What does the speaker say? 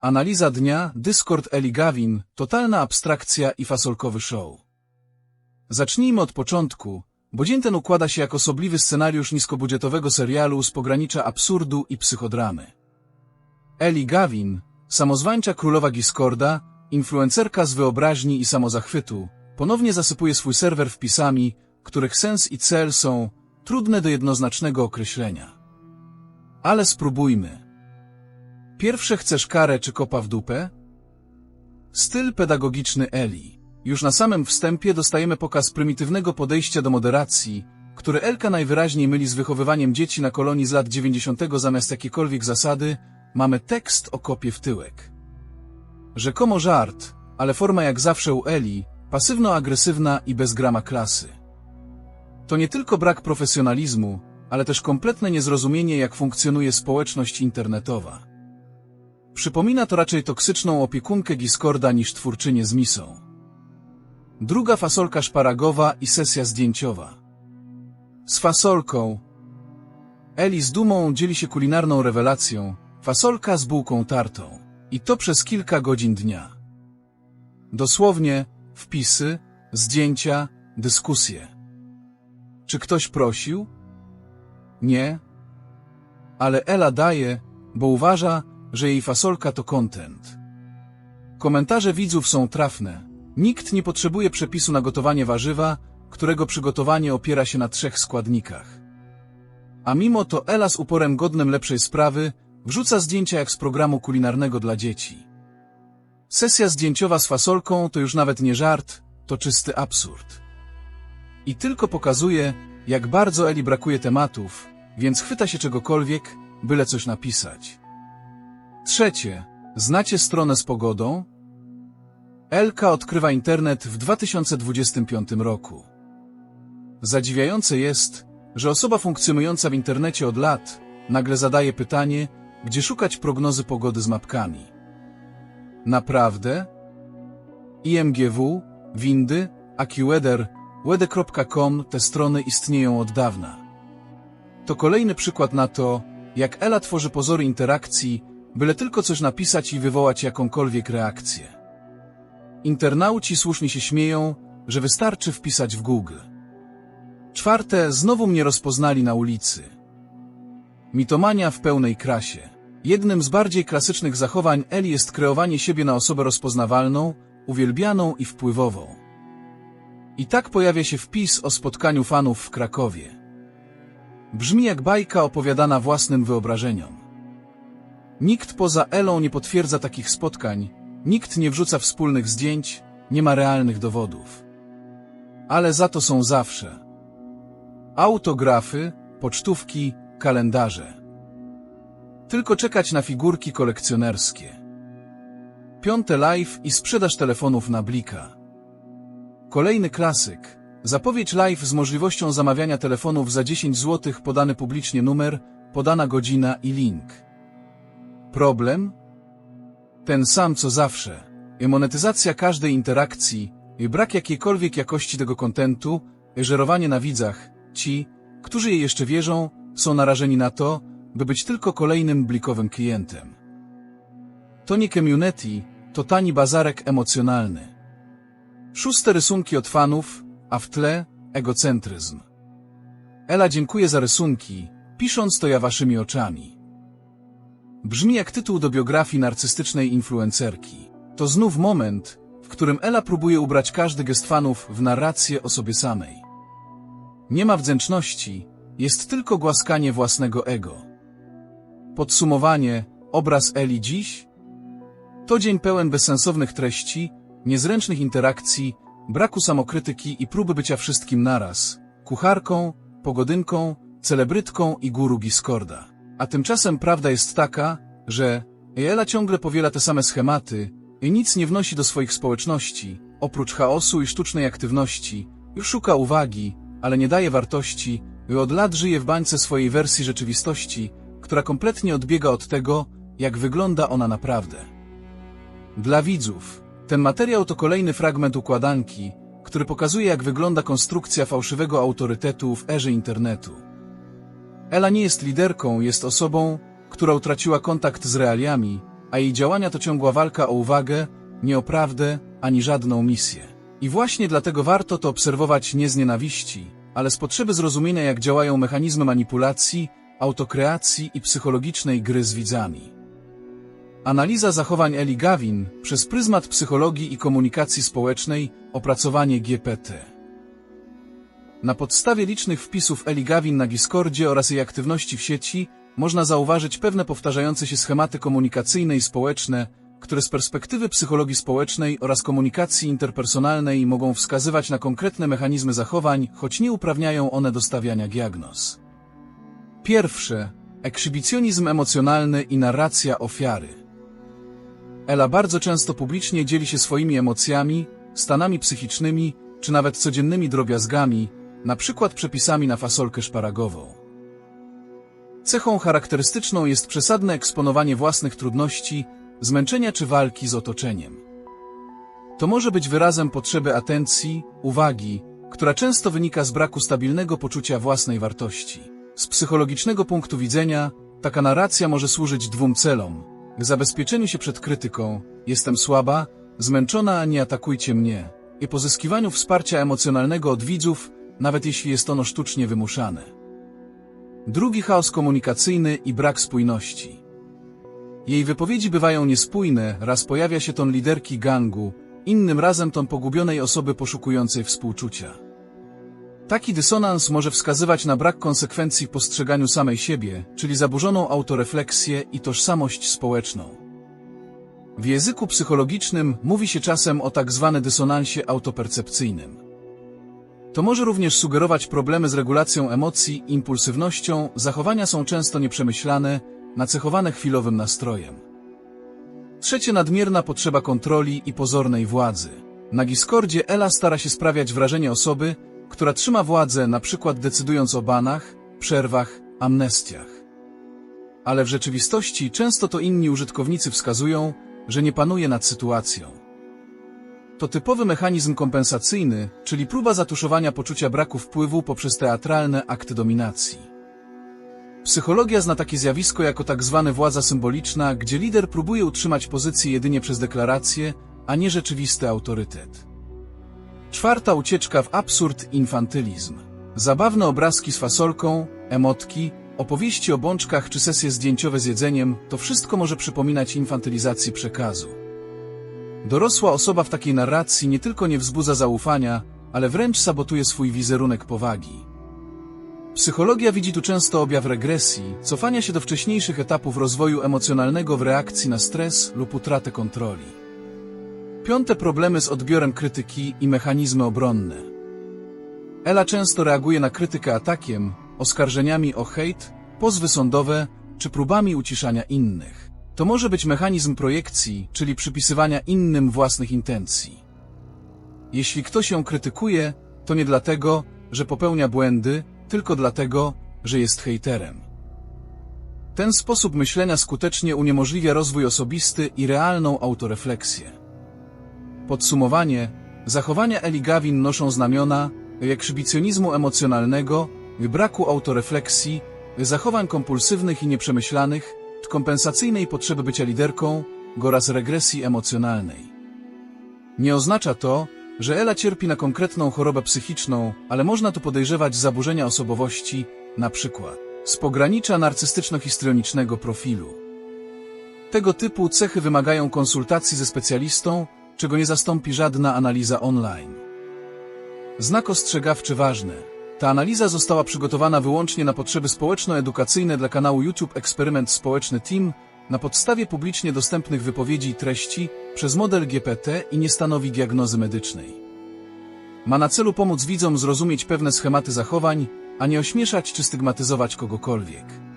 Analiza dnia, Discord Eli Gavin, totalna abstrakcja i fasolkowy show. Zacznijmy od początku, bo dzień ten układa się jak osobliwy scenariusz niskobudżetowego serialu z pogranicza absurdu i psychodramy. Eli Gavin, samozwańcza królowa Discorda, influencerka z wyobraźni i samozachwytu, ponownie zasypuje swój serwer wpisami, których sens i cel są trudne do jednoznacznego określenia. Ale spróbujmy. Pierwsze chcesz karę czy kopa w dupę? Styl pedagogiczny Eli. Już na samym wstępie dostajemy pokaz prymitywnego podejścia do moderacji, które Elka najwyraźniej myli z wychowywaniem dzieci na kolonii z lat 90. zamiast jakiejkolwiek zasady, mamy tekst o kopie w tyłek. Rzekomo żart, ale forma jak zawsze u Eli, pasywno-agresywna i bez grama klasy. To nie tylko brak profesjonalizmu, ale też kompletne niezrozumienie, jak funkcjonuje społeczność internetowa. Przypomina to raczej toksyczną opiekunkę Discorda niż twórczynię z misą. Druga fasolka szparagowa i sesja zdjęciowa. Z fasolką. Eli z dumą dzieli się kulinarną rewelacją, fasolka z bułką tartą. I to przez kilka godzin dnia. Dosłownie wpisy, zdjęcia, dyskusje. Czy ktoś prosił? Nie. Ale Ela daje, bo uważa, że jej fasolka to content. Komentarze widzów są trafne. Nikt nie potrzebuje przepisu na gotowanie warzywa, którego przygotowanie opiera się na trzech składnikach. A mimo to Ela z uporem godnym lepszej sprawy wrzuca zdjęcia jak z programu kulinarnego dla dzieci. Sesja zdjęciowa z fasolką to już nawet nie żart, to czysty absurd. I tylko pokazuje, jak bardzo Eli brakuje tematów, więc chwyta się czegokolwiek, byle coś napisać. Trzecie. Znacie stronę z pogodą? Elka odkrywa internet w 2025 roku. Zadziwiające jest, że osoba funkcjonująca w internecie od lat nagle zadaje pytanie, gdzie szukać prognozy pogody z mapkami. Naprawdę? IMGW, Windy, AccuWeather, Weather.com te strony istnieją od dawna. To kolejny przykład na to, jak Ela tworzy pozory interakcji, byle tylko coś napisać i wywołać jakąkolwiek reakcję. Internauci słusznie się śmieją, że wystarczy wpisać w Google. Czwarte, znowu mnie rozpoznali na ulicy. Mitomania w pełnej krasie. Jednym z bardziej klasycznych zachowań Eli jest kreowanie siebie na osobę rozpoznawalną, uwielbianą i wpływową. I tak pojawia się wpis o spotkaniu fanów w Krakowie. Brzmi jak bajka opowiadana własnym wyobrażeniom. Nikt poza Elą nie potwierdza takich spotkań, nikt nie wrzuca wspólnych zdjęć, nie ma realnych dowodów. Ale za to są zawsze autografy, pocztówki, kalendarze. Tylko czekać na figurki kolekcjonerskie. Piąte live i sprzedaż telefonów na Blika. Kolejny klasyk. Zapowiedź live z możliwością zamawiania telefonów za 10 zł, podany publicznie numer, podana godzina i link. Problem? Ten sam co zawsze. Monetyzacja każdej interakcji, brak jakiejkolwiek jakości tego kontentu, żerowanie na widzach. Ci, którzy jej jeszcze wierzą, są narażeni na to, by być tylko kolejnym blikowym klientem. To nie community, to tani bazarek emocjonalny. Szóste rysunki od fanów, a w tle egocentryzm. Ela dziękuję za rysunki, pisząc to ja waszymi oczami. Brzmi jak tytuł do biografii narcystycznej influencerki. To znów moment, w którym Ela próbuje ubrać każdy gest fanów w narrację o sobie samej. Nie ma wdzięczności, jest tylko głaskanie własnego ego. Podsumowanie, obraz Eli dziś? To dzień pełen bezsensownych treści, niezręcznych interakcji, braku samokrytyki i próby bycia wszystkim naraz. Kucharką, pogodynką, celebrytką i guru Discorda. A tymczasem prawda jest taka, że Ela ciągle powiela te same schematy i nic nie wnosi do swoich społeczności, oprócz chaosu i sztucznej aktywności, szuka uwagi, ale nie daje wartości, i od lat żyje w bańce swojej wersji rzeczywistości, która kompletnie odbiega od tego, jak wygląda ona naprawdę. Dla widzów, ten materiał to kolejny fragment układanki, który pokazuje jak wygląda konstrukcja fałszywego autorytetu w erze internetu. Ela nie jest liderką, jest osobą, która utraciła kontakt z realiami, a jej działania to ciągła walka o uwagę, nie o prawdę, ani żadną misję. I właśnie dlatego warto to obserwować nie z nienawiści, ale z potrzeby zrozumienia jak działają mechanizmy manipulacji, autokreacji i psychologicznej gry z widzami. Analiza zachowań Eli Gavin przez pryzmat psychologii i komunikacji społecznej, opracowanie GPT. Na podstawie licznych wpisów Eli Gavin na Discordzie oraz jej aktywności w sieci można zauważyć pewne powtarzające się schematy komunikacyjne i społeczne, które z perspektywy psychologii społecznej oraz komunikacji interpersonalnej mogą wskazywać na konkretne mechanizmy zachowań, choć nie uprawniają one do stawiania diagnoz. Pierwsze. Ekshibicjonizm emocjonalny i narracja ofiary. Ela bardzo często publicznie dzieli się swoimi emocjami, stanami psychicznymi, czy nawet codziennymi drobiazgami, na przykład przepisami na fasolkę szparagową. Cechą charakterystyczną jest przesadne eksponowanie własnych trudności, zmęczenia czy walki z otoczeniem. To może być wyrazem potrzeby atencji, uwagi, która często wynika z braku stabilnego poczucia własnej wartości. Z psychologicznego punktu widzenia, taka narracja może służyć dwóm celom. Zabezpieczeniu się przed krytyką, jestem słaba, zmęczona, nie atakujcie mnie, i pozyskiwaniu wsparcia emocjonalnego od widzów, nawet jeśli jest ono sztucznie wymuszane. Drugi chaos komunikacyjny i brak spójności. Jej wypowiedzi bywają niespójne, raz pojawia się ton liderki gangu, innym razem ton pogubionej osoby poszukującej współczucia. Taki dysonans może wskazywać na brak konsekwencji w postrzeganiu samej siebie, czyli zaburzoną autorefleksję i tożsamość społeczną. W języku psychologicznym mówi się czasem o tak zwanym dysonansie autopercepcyjnym. To może również sugerować problemy z regulacją emocji, impulsywnością, zachowania są często nieprzemyślane, nacechowane chwilowym nastrojem. Trzecie nadmierna potrzeba kontroli i pozornej władzy. Na Discordzie Ela stara się sprawiać wrażenie osoby, która trzyma władzę, na przykład decydując o banach, przerwach, amnestiach. Ale w rzeczywistości często to inni użytkownicy wskazują, że nie panuje nad sytuacją. To typowy mechanizm kompensacyjny, czyli próba zatuszowania poczucia braku wpływu poprzez teatralne akty dominacji. Psychologia zna takie zjawisko jako tak zwane władza symboliczna, gdzie lider próbuje utrzymać pozycję jedynie przez deklarację, a nie rzeczywisty autorytet. Czwarta ucieczka w absurd infantylizm. Zabawne obrazki z fasolką, emotki, opowieści o bączkach czy sesje zdjęciowe z jedzeniem, to wszystko może przypominać infantylizacji przekazu. Dorosła osoba w takiej narracji nie tylko nie wzbudza zaufania, ale wręcz sabotuje swój wizerunek powagi. Psychologia widzi tu często objaw regresji, cofania się do wcześniejszych etapów rozwoju emocjonalnego w reakcji na stres lub utratę kontroli. Piąte problemy z odbiorem krytyki i mechanizmy obronne. Ela często reaguje na krytykę atakiem, oskarżeniami o hejt, pozwy sądowe czy próbami uciszania innych. To może być mechanizm projekcji, czyli przypisywania innym własnych intencji. Jeśli ktoś ją krytykuje, to nie dlatego, że popełnia błędy, tylko dlatego, że jest hejterem. Ten sposób myślenia skutecznie uniemożliwia rozwój osobisty i realną autorefleksję. Podsumowanie, zachowania Eli Gavin noszą znamiona ekshibicjonizmu emocjonalnego, braku autorefleksji, zachowań kompulsywnych i nieprzemyślanych, kompensacyjnej potrzeby bycia liderką oraz regresji emocjonalnej. Nie oznacza to, że Ela cierpi na konkretną chorobę psychiczną, ale można tu podejrzewać zaburzenia osobowości, na przykład z pogranicza narcystyczno-histrionicznego profilu. Tego typu cechy wymagają konsultacji ze specjalistą, czego nie zastąpi żadna analiza online. Znak ostrzegawczy ważny. Ta analiza została przygotowana wyłącznie na potrzeby społeczno-edukacyjne dla kanału YouTube Eksperyment Społeczny Team na podstawie publicznie dostępnych wypowiedzi i treści przez model GPT i nie stanowi diagnozy medycznej. Ma na celu pomóc widzom zrozumieć pewne schematy zachowań, a nie ośmieszać czy stygmatyzować kogokolwiek.